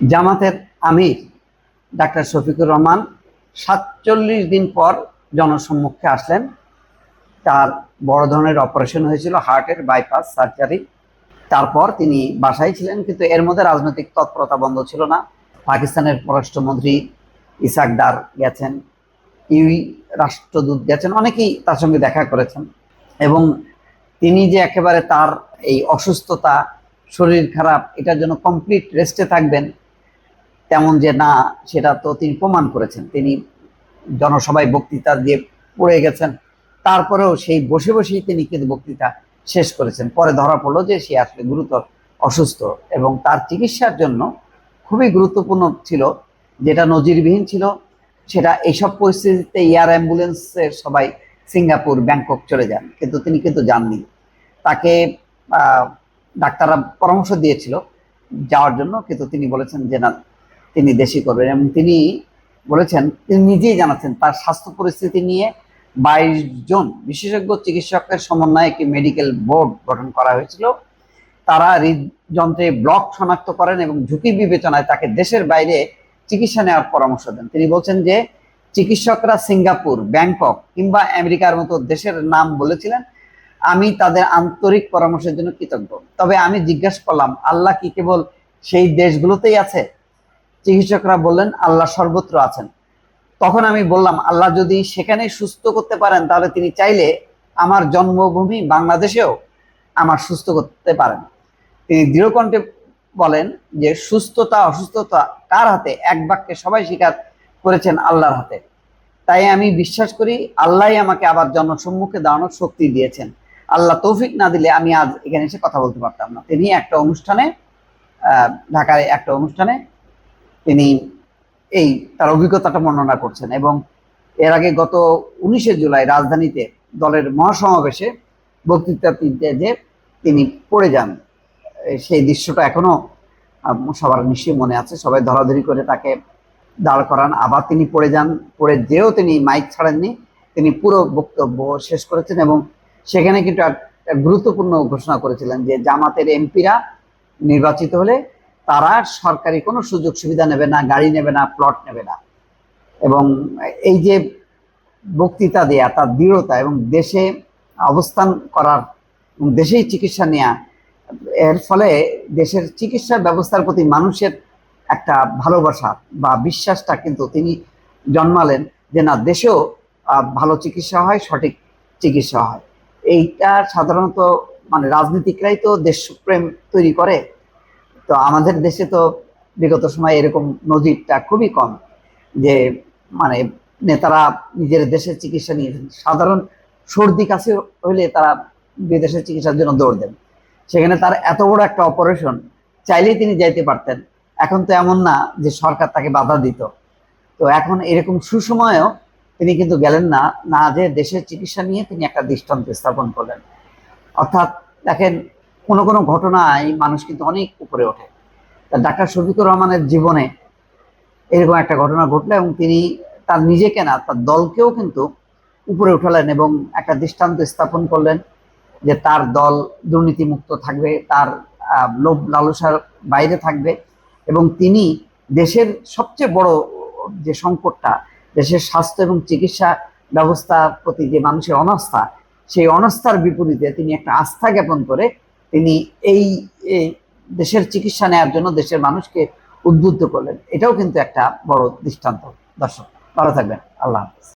জামাতের আমির ডাক্তার শফিকুর রহমান সাতচল্লিশ দিন পর জনসম্মুখে আসলেন। তার বড় ধরনের অপারেশন হয়েছিল, হার্টের বাইপাস সার্জারি। তারপর তিনি বাসায় ছিলেন, কিন্তু এর মধ্যে রাজনৈতিক তৎপরতা বন্ধ ছিল না। পাকিস্তানের পররাষ্ট্রমন্ত্রী ইসাক ডার গেছেন, ইউই রাষ্ট্রদূত গেছেন, অনেকেই তার সঙ্গে দেখা করেছেন। এবং তিনি যে একেবারে তার এই অসুস্থতা, শরীর খারাপ, এটার জন্য কমপ্লিট রেস্টে থাকবেন তেমন যে না, সেটা তো তিনি প্রমাণ করেছেন। তিনি জনসভায় বক্তৃতা দিয়ে পড়ে গেছেন। তারপরেও সেই বসে বসেই তিনি কিন্তু বক্তৃতা শেষ করেছেন। পরে ধরা পড়ল যে সে আসলে গুরুতর অসুস্থ এবং তার চিকিৎসার জন্য খুবই গুরুত্বপূর্ণ ছিল, যেটা নজিরবিহীন ছিল, সেটা এইসব পরিস্থিতিতে এয়ার অ্যাম্বুলেন্সের সবাই সিঙ্গাপুর, ব্যাংকক চলে যান। কিন্তু তিনি কিন্তু যাননি। তাকে ডাক্তাররা পরামর্শ দিয়েছিল যাওয়ার জন্য, কিন্তু তিনি বলেছেন যে না তিনি দেশি করবেন এবং তিনি বলেছেন, তিনি নিজেই জানাচ্ছেন তার স্বাস্থ্য পরিস্থিতি নিয়ে বাইশ জন বিশেষজ্ঞ চিকিৎসকের সমন্বয়ে একটি মেডিকেল বোর্ড গঠন করা হয়েছিল। তারা হৃদযন্ত্রে ব্লক শনাক্ত করেন এবং ঝুঁকি বিবেচনায় তাকে দেশের বাইরে চিকিৎসা নেওয়ার পরামর্শ দেন। তিনি বলছেন যে, চিকিৎসকরা সিঙ্গাপুর, ব্যাংকক কিংবা আমেরিকার মতো দেশের নাম বলেছিলেন, আমি তাদের আন্তরিক পরামর্শের জন্য কৃতজ্ঞ। তবে আমি জিজ্ঞাসা করলাম, আল্লাহ কি কেবল সেই দেশগুলোতেই আছে? চিকিৎসকরা বললেন, আল্লাহ সর্বত্র আছেন। তখন আমি বললাম, আল্লাহ যদি সেখানে সুস্থ করতে পারেন, তাহলে তিনি চাইলে আমার জন্মভূমি বাংলাদেশেও আমার সুস্থ করতে পারেন। তিনি দৃঢ়কণ্ঠে বলেন যে, সুস্থতা, অসুস্থতা কার হাতে? এক বাক্যে সবাই স্বীকার করেছেন, আল্লাহর হাতে। তাই আমি বিশ্বাস করি, আল্লাহই আমাকে আবার জনসম্মুখে দাঁড়ানোর শক্তি দিয়েছেন। আল্লাহ তৌফিক না দিলে আমি আজ এখানে এসে কথা বলতে পারতাম না। তিনি একটা অনুষ্ঠানে ঢাকায় একটা অনুষ্ঠানে তিনি এই তার অভিজ্ঞতাটা বর্ণনা করছেন এবং এর আগে গত উনিশে জুলাই রাজধানীতে দলের মহাসমাবেশে বক্তৃতা দিতে যে তিনি পড়ে যান সেই দৃশ্যটা এখনও সবার নিশ্চয়ই মনে আছে। সবাই ধরাধরি করে তাকে দাঁড় করান। আবার তিনি পড়ে যান, পড়ে যেও তিনি মাইক ছাড়েননি, তিনি পুরো বক্তব্য শেষ করেছেন এবং সেখানে কিন্তু একটা গুরুত্বপূর্ণ ঘোষণা করেছিলেন যে জামাতের এমপিরা নির্বাচিত হলে তারা সরকারি কোনো সুযোগ সুবিধা নেবে না, গাড়ি নেবে না প্লট নেবে না। এবং এই যে বক্তৃতা দেয়া, তার দৃঢ়তা এবং দেশে অবস্থান করার দেশেই চিকিৎসা নেওয়া এর ফলে দেশের চিকিৎসা ব্যবস্থার প্রতি মানুষের একটা ভালোবাসা বা বিশ্বাসটা কিন্তু তিনি জন্মালেন যে না, দেশেও ভালো চিকিৎসা হয়, সঠিক চিকিৎসা হয়। এইটা সাধারণত মানে রাজনীতিকরাই তো দেশপ্রেম তৈরি করে। তো আমাদের দেশে তো বিগত সময় এরকম নজিরটা খুবই কম যে মানে নেতারা নিজের দেশের চিকিৎসা নিয়েছেন সাধারণ সর্দি কাছে হইলে তারা বিদেশের চিকিৎসার জন্য দৌড় দেন। সেখানে তার এত বড় একটা অপারেশন চাইলেই তিনি যাইতে পারতেন। এখন তো এমন না যে সরকার তাকে বাধা দিত। তো এখন এরকম সুসময়েও তিনি কিন্তু গেলেন না না যে দেশের চিকিৎসা নিয়ে তিনি একটা দৃষ্টান্ত স্থাপন করলেন। অর্থাৎ দেখেন কোনো কোনো ঘটনায় মানুষ কিন্তু অনেক উপরে ওঠে। তা ডাক্তার শফিকুর রহমানের জীবনে এরকম একটা ঘটনা ঘটলো এবং তিনি তার নিজেকে না, তার দলকেও কিন্তু উপরে উঠালেন এবং একটা দৃষ্টান্ত স্থাপন করলেন যে তার দল দুর্নীতিমুক্ত থাকবে, তার লোভ লালসার বাইরে থাকবে এবং তিনি দেশের সবচেয়ে বড় যে সংকটটা, দেশের স্বাস্থ্য এবং চিকিৎসা ব্যবস্থার প্রতি যে মানুষের অনাস্থা, সেই অনাস্থার বিপরীতে তিনি একটা আস্থা জ্ঞাপন করে তিনি এই দেশের চিকিৎসা নেওয়ার জন্য দেশের মানুষকে উদ্বুদ্ধ করলেন। এটাও কিন্তু একটা বড় দৃষ্টান্ত। দর্শক, ভালো থাকবেন। আল্লাহ হাফিজ।